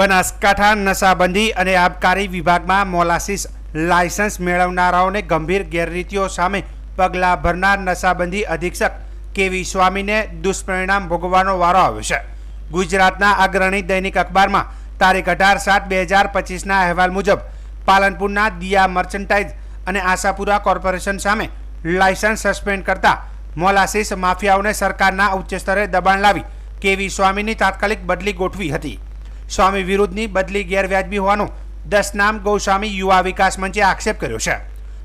બનાસકાંઠા નશાબંધી અને આબકારી વિભાગમાં molasses licence મેળવનારાઓને ગંભીર ગેરરીતિઓ સામે પગલાં ભરનાર નશાબંધી અધિક્ષક કેવી સ્વામીને દુષ્પરિણામ ભોગવવાનો વારો આવ્યો છે. ગુજરાતના અગ્રણી દૈનિક અખબારમાં તારીખ અઢાર સાત બે હજાર પચીસના અહેવાલ મુજબ પાલનપુરના દિયા મર્ચન્ટાઇઝ અને આશાપુરા કોર્પોરેશન સામે લાયસન્સ સસ્પેન્ડ કરતા મોલાસીસ માફિયાઓને સરકારના ઉચ્ચ સ્તરે દબાણ લાવી કેવી સ્વામીની તાત્કાલિક બદલી ગોઠવી હતી. સ્વામી વિરુદ્ધની બદલી ગેરવ્યાજબી હોવાનો દસ નામ ગૌસ્વામી યુવા વિકાસ મંચે આક્ષેપ કર્યો છે.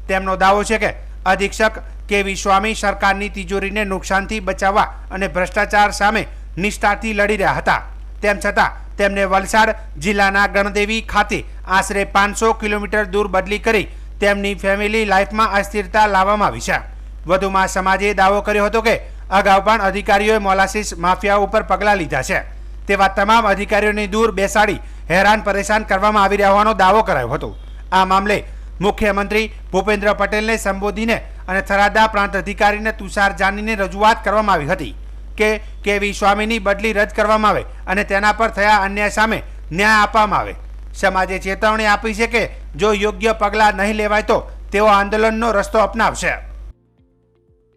તેમનો દાવો છે કે અધિક્ષક કેવી સ્વામી સરકારની તિજોરીને નુકસાનથી બચાવવા અને ભ્રષ્ટાચાર સામે નિષ્ઠાથી લડી રહ્યા હતા. તેમ છતાં, તેમને વલસાડ જિલ્લાના ગણદેવી ખાતે આશરે પાંચસો કિલોમીટર દૂર બદલી કરી તેમની ફેમિલી લાઈફમાં અસ્થિરતા લાવવામાં આવી છે. વધુમાં સમાજે દાવો કર્યો હતો કે અગાઉ પણ અધિકારીઓએ મોલાસીસ માફિયા ઉપર પગલાં લીધા છે. તેવા તમામ અધિકારીઓને દૂર બેસાડી હેરાન પરેશાન કરવામાં આવી રહ્યા હોવાનો દાવો કરાયો હતો. આ મામલે મુખ્યમંત્રી ભૂપેન્દ્ર પટેલને સંબોધીને અને થરાદા પ્રાંત અધિકારીને તુષાર જાનીને રજૂઆત કરવામાં આવી હતી કે કેવી સ્વામીની બદલી રદ કરવામાં આવે અને તેના પર થયા અન્યાય સામે ન્યાય આપવામાં આવે. સમાજે ચેતવણી આપી છે કે જો યોગ્ય પગલાં નહીં લેવાય તો તેઓ આંદોલનનો રસ્તો અપનાવશે.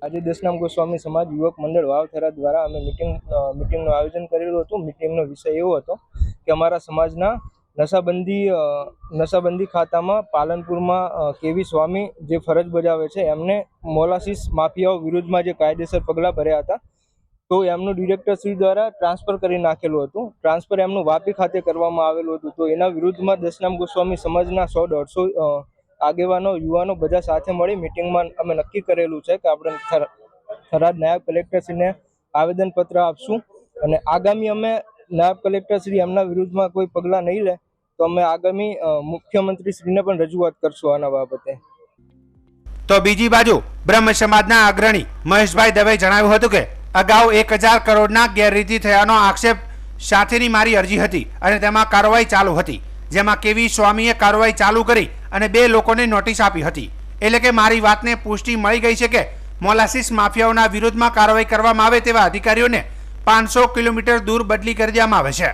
આજે દસનામ ગોસ્વામી સમાજ યુવક મંડળ વાવથરા દ્વારા અમે મિટિંગ મિટિંગનું આયોજન કરેલું હતું. મિટિંગનો વિષય એવો હતો કે અમારા સમાજના નશાબંધી નશાબંધી ખાતામાં પાલનપુરમાં કેવી સ્વામી જે ફરજ બજાવે છે, એમને મોલાસીસ માફિયાઓ વિરુદ્ધમાં જે કાયદેસર પગલાં ભર્યા હતા, તો એમનું ડિરેક્ટર શ્રી દ્વારા ટ્રાન્સફર કરી નાખેલું હતું. ટ્રાન્સફર એમનું વાપી ખાતે કરવામાં આવેલું હતું. તો એના વિરુદ્ધમાં દસનામ ગોસ્વામી સમાજના સો દોઢસો આગેવાનો, યુવાનો બધા સાથે મળી મિટિંગમાં અમે નક્કી કરેલું છે કે આપણે થર- થરાદ નાયબ કલેક્ટરશ્રીને આવેદનપત્ર આપશું અને આગામી અમે નાયબ કલેક્ટરશ્રી એમના વિરુદ્ધમાં કોઈ પગલાં નહીં લે તો અમે આગામી મુખ્યમંત્રીશ્રીને પણ રજૂઆત કરશું આના બાબતે. તો બીજી બાજુ બ્રહ્મ સમાજના અગ્રણી મહેશભાઈ દવે જણાવ્યું હતું કે અગાઉ એક હજાર કરોડના ગેરરીતિ થયાનો આક્ષેપ સાથેની મારી અરજી હતી અને તેમાં કાર્યવાહી ચાલુ હતી. જેમાં કેવી સ્વામીએ કાર્યવાહી ચાલુ કરી અને બે લોકોને નોટિસ આપી હતી. એટલે કે મારી વાતને પુષ્ટિ મળી ગઈ છે કે મોલાસીસ માફિયાઓના વિરુદ્ધમાં કાર્યવાહી કરવામાં આવે તેવા અધિકારીઓને પાંચસો કિલોમીટર દૂર બદલી કરી દેવામાં આવે છે.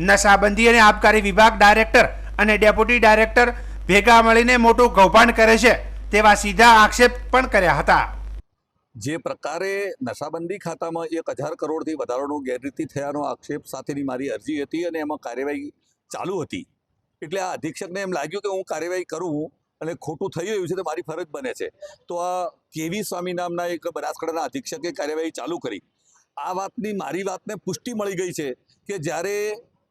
નશાબંધી અને આબકારી વિભાગ ડાયરેક્ટર અને ડેપ્યુટી ડાયરેક્ટર ભેગા મળીને મોટું કૌભાંડ કરે છે તેવા સીધા આક્ષેપ પણ કર્યા હતા. જે પ્રકારે નશાબંધી ખાતામાં એક હજાર કરોડથી વધારાનો ગેરરીતિ થયાનો આક્ષેપ સાથેની મારી અરજી હતી અને એમાં કાર્યવાહી ચાલુ હતી. એટલે આ અધિક્ષકને એમ લાગ્યું કે હું કાર્યવાહી કરું અને ખોટું થઈ રહ્યું છે તો મારી ફરજ બને છે. તો આ કેવી સ્વામી નામના એક બનાસકાંઠાના અધિક્ષકે કાર્યવાહી ચાલુ કરી. આ વાતની મારી વાતને પુષ્ટિ મળી ગઈ છે કે જ્યારે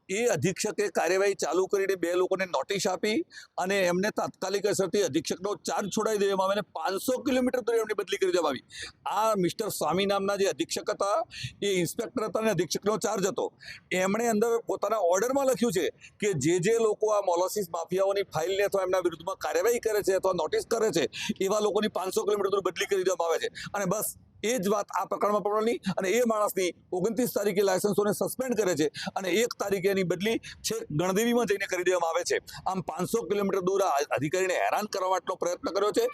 એ અધિક્ષકે કાર્યવાહી ચાલુ કરીને બે લોકોને નોટિસ આપી અને એમને તાત્કાલિક અસરથી અધિક્ષકનો ચાર્જ છોડાવી દેવામાં આવે અને પાંચસો કિલોમીટર દૂર એમની બદલી કરી દેવામાં આવી. આ મિસ્ટર સ્વામી નામના જે અધિક્ષક હતા, એ ઇન્સ્પેક્ટર હતા અને અધિક્ષકનો ચાર્જ હતો. એમણે અંદર પોતાના ઓર્ડરમાં લખ્યું છે કે જે જે લોકો આ મોલોસિસ માફિયાઓની ફાઇલને અથવા એમના વિરુદ્ધમાં કાર્યવાહી કરે છે અથવા નોટિસ કરે છે, એવા લોકોની પાંચસો કિલોમીટર દૂર બદલી કરી દેવામાં આવે છે. અને બસ એ જ વાત આ પ્રકરણમાં પડવાની અને એ માણસની ઓગણત્રીસ તારીખે લાયસન્સોને સસ્પેન્ડ કરે છે અને એક તારીખે એની બદલી છેક ગણદેવીમાં જઈને કરી દેવામાં આવે છે. આમ પાંચસો કિલોમીટર દૂર આ અધિકારીને હેરાન કરવા માટેનો પ્રયત્ન કર્યો છે.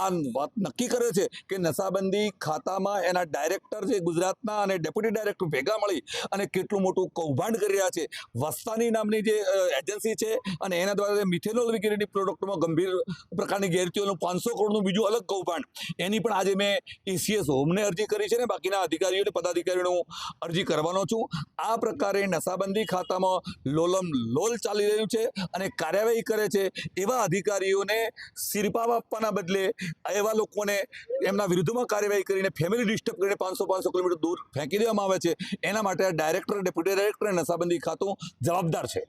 આ વાત નક્કી કરે છે કે નશાબંધી ખાતામાં એના ડાયરેક્ટર જે ગુજરાતના અને ડેપ્યુટી ડાયરેક્ટર ભેગા મળી અને કેટલું મોટું કૌભાંડ કરી રહ્યા છે. વસ્તાની નામની જે એજન્સી છે અને એના દ્વારા મિથેનોલ વગેરેની પ્રોડક્ટમાં ગંભીર પ્રકારની ગેરરીતિઓનું પાંચસો કરોડનું બીજું અલગ કૌભાંડ. એની પણ આજે મેં ઈસીએસ હોમને અરજી કરી છે ને, બાકીના અધિકારીઓ અને પદાધિકારીઓને હું અરજી કરવાનો છું. આ પ્રકારે નશાબંધી ખાતામાં લોલમ લોલ ચાલી રહ્યું છે અને કાર્યવાહી કરે છે એવા અધિકારીઓને સિરપાવ આપવાના બદલે એવા લોકોને એમના વિરુદ્ધમાં કાર્યવાહી કરીને ફેમિલી ડિસ્ટર્બ કરીને પાંચસો પાંચસો કિલોમીટર દૂર ફેંકી દેવામાં આવે છે. એના માટે ડાયરેક્ટર ડેપ્યુટી ડાયરેક્ટર નશાબંધી ખાતું જવાબદાર છે.